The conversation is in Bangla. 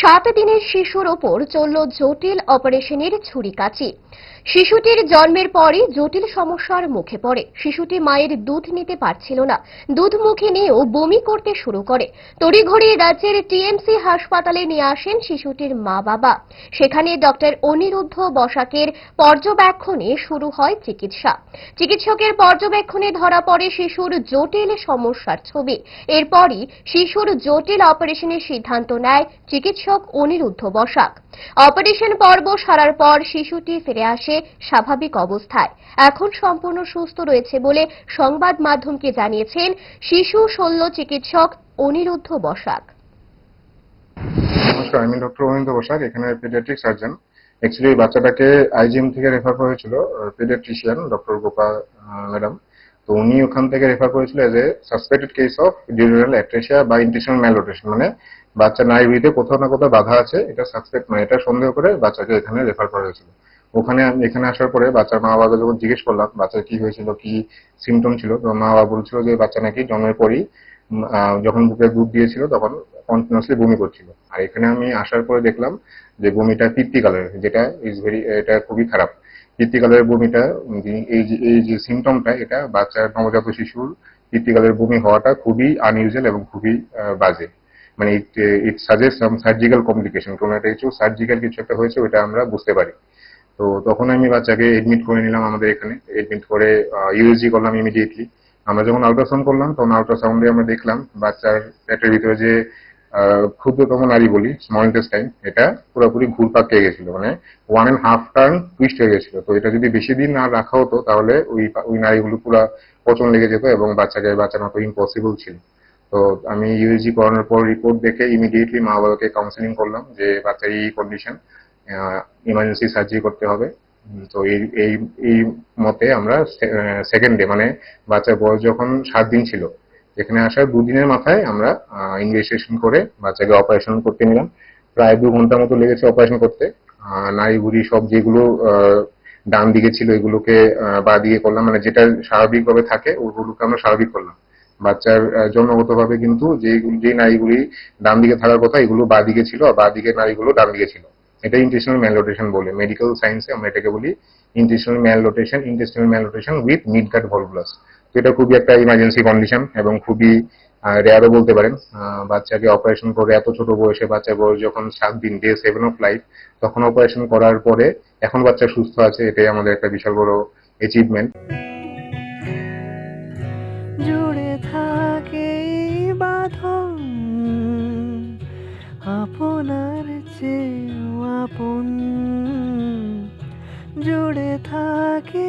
সাত দিনের শিশুর ওপর চলল জটিল অপারেশনের ছুরিকাচি শিশুটির জন্মের পরই জটিল সমস্যার মুখে পড়ে। শিশুটি মায়ের দুধ নিতে পারছিল না। দুধ মুখে নিয়েও বমি করতে শুরু করে। তড়িঘড়ি রাজ্যের টিএমসি হাসপাতালে নিয়ে আসেন শিশুটির মা বাবা সেখানে ডক্টর অনিরুদ্ধ বসাকের পর্যবেক্ষণে শুরু হয় চিকিৎসা। চিকিৎসকের পর্যবেক্ষণে ধরা পড়ে শিশুর জটিল সমস্যার ছবি। এরপরই শিশুর জটিল অপারেশনের সিদ্ধান্ত নেয় চিকিৎসক অনিরুদ্ধ বসাক। অপারেশন পর্ব সারার পর শিশুটি ফিরে আসে স্বাভাবিক অবস্থায়। এখন সম্পূর্ণ সুস্থ রয়েছে বলে সংবাদ মাধ্যমকে জানিয়েছেন শিশু শল্য চিকিৎসক অনিরুদ্ধ বসাক। নমস্কার, আমি ডক্টর অনিন্দ বসাক, এখানে পেডিয়াট্রিক সার্জন অ্যাকচুয়ালি বাচ্চাটাকে আইজিএম থেকে রেফার করেছিল পেডিয়াট্রিশিয়ান ডক্টর গোপা ম্যাডাম। তো উনি ওখান থেকে রেফার করেছিল as a suspected case of duodenal atresia বা ইন্টেশনাল ম্যালোটেশন মানে বাচ্চা নাইভিতে কোথাও না কোথাও বাধা আছে, এটা সাসপেক্ট মানে এটা সন্দেহ করে বাচ্চাকে এখানে রেফার করা হয়েছিল। ওখানে এখানে আসার পরে বাচ্চার মা বাবাকে যখন জিজ্ঞেস করলাম, বাচ্চার কি হয়েছিল, কি সিমটম ছিল, তো মা বাবা বলছিল যে বাচ্চা নাকি জন্মের পরই যখন বুকে দুধ দিয়েছিল তখন কন্টিনিউসলি বমি করছিল। আর এখানে আমি আসার পরে দেখলাম যে বমিটা পিত্তি কালারের যেটা ইজ ভেরি এটা খুবই খারাপ। পিত্তি কালারের বমিটা এই যে এই যে সিমটমটা এটা বাচ্চার নবজাত শিশুর পিত্তি কালারের বমি হওয়াটা খুবই আনইউজুয়াল এবং খুবই বাজে। মানে it it suggest some surgical complication কোনো একটা কিছু সার্জিক্যাল কিছু একটা হয়েছে ওটা আমরা বুঝতে পারি। তো তখন আমি বাচ্চাকে এডমিট করে নিলাম আমাদের এখানে। এডমিট করে ইউএসজি করলাম ইমিডিয়েটলি আমরা যখন আল্ট্রাসাউন্ড করলাম, তখন আল্ট্রাসাউন্ডে আমরা দেখলাম বাচ্চার পেটের ভিতরে যে ক্ষুদ্রতম নারী বলি স্মল ইন্টেস্টাইন এটা পুরোপুরি ঘুরপাক খেয়ে গেছিল মানে one and half turn twist হয়ে গেছিল। তো এটা যদি বেশি দিন না রাখা হতো, তাহলে ওই ওই নারীগুলো পুরো পচন লেগে যেত এবং বাচ্চাকে বাঁচানো তো ইম্পসিবল ছিল। তো আমি ইউএসজি করানোর পর রিপোর্ট দেখে ইমিডিয়েটলি মা বাবাকে কাউন্সিলিং করলাম যে, বাচ্চার এই কন্ডিশন ইমার্জেন্সি সার্জারি করতে হবে। তো এই এই এই মতে আমরা সেকেন্ড ডে মানে বাচ্চার বয়স যখন সাত দিন ছিল এখানে আসার দুদিনের মাথায় আমরা ইনভেস্টিগেশন করে বাচ্চাকে অপারেশন করতে নিলাম। প্রায় দু ঘণ্টার মতো লেগেছে অপারেশন করতে। নাড়ি ভুড়ি সব যেগুলো ডান দিকে ছিল এগুলোকে বাঁ দিকে করলাম। মানে যেটা স্বাভাবিকভাবে থাকে, ওগুলোকে আমরা স্বাভাবিক করলাম। বাচ্চার জন্মগতভাবে কিন্তু যেগুলো, যে নারীগুলি ডান দিকে থাকার কথা, এগুলো বাঁ দিকে ছিল, আর বাঁ দিকের নারীগুলো ডান দিকে ছিল। এটা ইন্টেশনাল ম্যালরোটেশন বলে। মেডিকেল সায়েন্সে আমরা এটাকে বলি intestinal malrotation intestinal malrotation with midgut volvulus এটা খুবই একটা ইমার্জেন্সি কন্ডিশন এবং খুবই রেয়ারও বলতে পারেন। বাচ্চাকে অপারেশন করে এত ছোট বয়সে, বাচ্চা বয়স যখন সাত দিন ডে সেভেন অফ লাইফ তখন অপারেশন করার পরে এখন বাচ্চা সুস্থ আছে, এটাই আমাদের একটা বিশাল বড় অ্যাচিভমেন্ট জুড়ে থাকে বাঁধন, আপনার চেয়েও আপন। জুড়ে থাকে